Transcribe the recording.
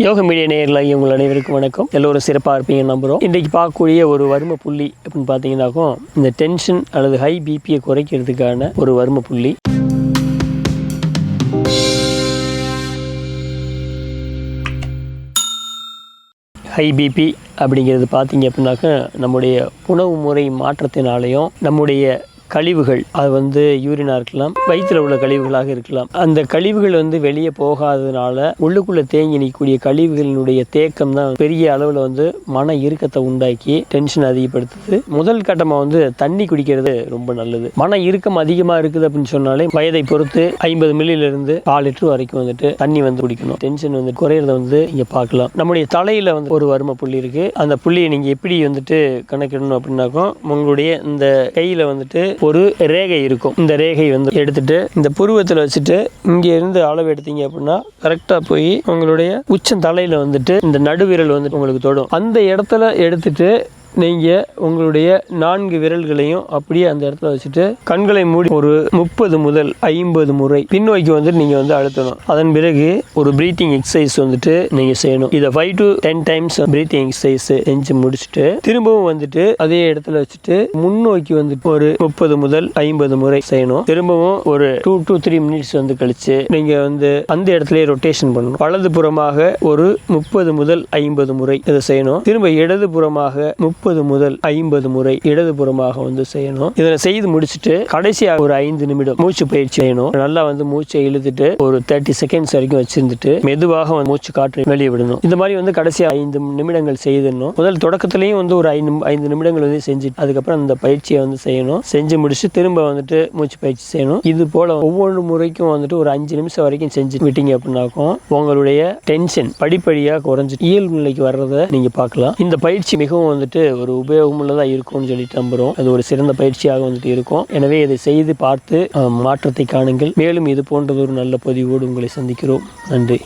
யோக மீடியா நேயர்களாகி உங்கள் அனைவருக்கும் வணக்கம். எல்லோரும் சிறப்பாக இருப்பீங்க நம்புகிறோம் இன்றைக்கு பார்க்கக்கூடிய ஒரு வறும புள்ளி அப்படின்னு பார்த்தீங்கன்னாக்கும் இந்த டென்ஷன் அல்லது ஹை பிபியை குறைக்கிறதுக்கான ஒரு வறும புள்ளி. ஹை பிபி அப்படிங்கிறது பார்த்தீங்க அப்படின்னாக்கா நம்முடைய உணவு முறை மாற்றத்தினாலையும் நம்முடைய கழிவுகள் அது வந்து யூரினாக இருக்கலாம் வயிற்றில் உள்ள கழிவுகளாக இருக்கலாம். அந்த கழிவுகள் வந்து வெளியே போகாததுனால உள்ளுக்குள்ளே தேங்கி நிற்கக்கூடிய கழிவுகளினுடைய தேக்கம் தான் பெரிய அளவில் வந்து மன இறுக்கத்தை உண்டாக்கி டென்ஷன் அதிகப்படுத்துது. முதல் கட்டமாக வந்து தண்ணி குடிக்கிறது ரொம்ப நல்லது. மன இறுக்கம் அதிகமாக இருக்குது அப்படின்னு சொன்னாலே வயதை பொறுத்து ஐம்பது மில்லியிலிருந்து கால் லிட்டர் வரைக்கும் வந்துட்டு தண்ணி வந்து குடிக்கணும். டென்ஷன் வந்து குறையிறத வந்து இங்கே பார்க்கலாம். நம்முடைய தலையில் வந்து ஒரு வறுமை புள்ளி இருக்குது அந்த புள்ளியை நீங்கள் எப்படி வந்துட்டு கணக்கிடணும் அப்படின்னாக்கோ உங்களுடைய இந்த கையில் வந்துட்டு ஒரு ரேகை இருக்கும். இந்த ரேகை வந்து எடுத்துட்டு இந்த புருவத்தில் வச்சுட்டு இங்கே இருந்து அளவு எடுத்தீங்க அப்படின்னா கரெக்டாக போய் உங்களுடைய உச்சம் தலையில் வந்துட்டு இந்த நடுவிரல் வந்துட்டு உங்களுக்கு தொடும். அந்த இடத்துல எடுத்துட்டு நீங்கள் உங்களுடைய நான்கு விரல்களையும் அப்படியே அந்த இடத்துல வச்சுட்டு கண்களை மூடி ஒரு முப்பது முதல் ஐம்பது முறை பின்னோக்கி வந்துட்டு நீங்கள் வந்து அழுத்தணும். அதன் பிறகு ஒரு ப்ரீத்திங் எக்ஸசைஸ் வந்துட்டு நீங்கள் செய்யணும். இதை five to ten times breathing exercise செஞ்சு முடிச்சுட்டு திரும்பவும் வந்துட்டு அதே இடத்துல வச்சுட்டு முன்னோக்கி வந்துட்டு ஒரு முப்பது முதல் ஐம்பது முறை செய்யணும். திரும்பவும் ஒரு டூ டு த்ரீ மினிட்ஸ் வந்து கழிச்சு நீங்கள் வந்து அந்த இடத்துல ரொட்டேஷன் பண்ணணும். வலது புறமாக ஒரு முப்பது முதல் ஐம்பது முறை இதை செய்யணும். திரும்ப இடது புறமாக முப்பது முப்பது முதல் ஐம்பது முறை இடதுபுறமாக வந்து செய்யணும். இதை செய்து முடிச்சுட்டு கடைசியாக ஒரு ஐந்து நிமிடம் மூச்சு பயிற்சி செய்யணும். நல்லா வந்து மூச்சை இழுத்துட்டு ஒரு தேர்ட்டி செகண்ட்ஸ் வரைக்கும் வச்சிருந்துட்டு மெதுவாக மூச்சு காற்று வெளியே விடணும். இந்த மாதிரி வந்து கடைசியாக ஐந்து நிமிடங்கள் செய்திடணும். முதல் தொடக்கத்திலையும் வந்து ஒரு ஐந்து ஐந்து நிமிடங்கள் வந்து செஞ்சு அதுக்கப்புறம் இந்த பயிற்சியை வந்து செய்யணும். செஞ்சு முடிச்சு திரும்ப வந்துட்டு மூச்சு பயிற்சி செய்யணும். இது போல ஒவ்வொரு முறைக்கும் வந்துட்டு ஒரு அஞ்சு நிமிஷம் வரைக்கும் செஞ்சு விட்டீங்க அப்படின்னாக்கும் உங்களுடைய டென்ஷன் படிப்படியாக குறைஞ்சி இயல்பு நிலைக்கு வர்றதை நீங்க பார்க்கலாம். இந்த பயிற்சி மிகவும் வந்துட்டு ஒரு உபயோகமுள்ளதாக இருக்கும்னு சொல்லிட்டு நம்புகிறோம் அது ஒரு சிறந்த பயிற்சியாக வந்துட்டு இருக்கும். எனவே இதை செய்து பார்த்து மாற்றத்தை காணுங்கள். மேலும் இது போன்றது ஒரு நல்ல பதிவோடு உங்களை சந்திக்கிறோம். நன்றி.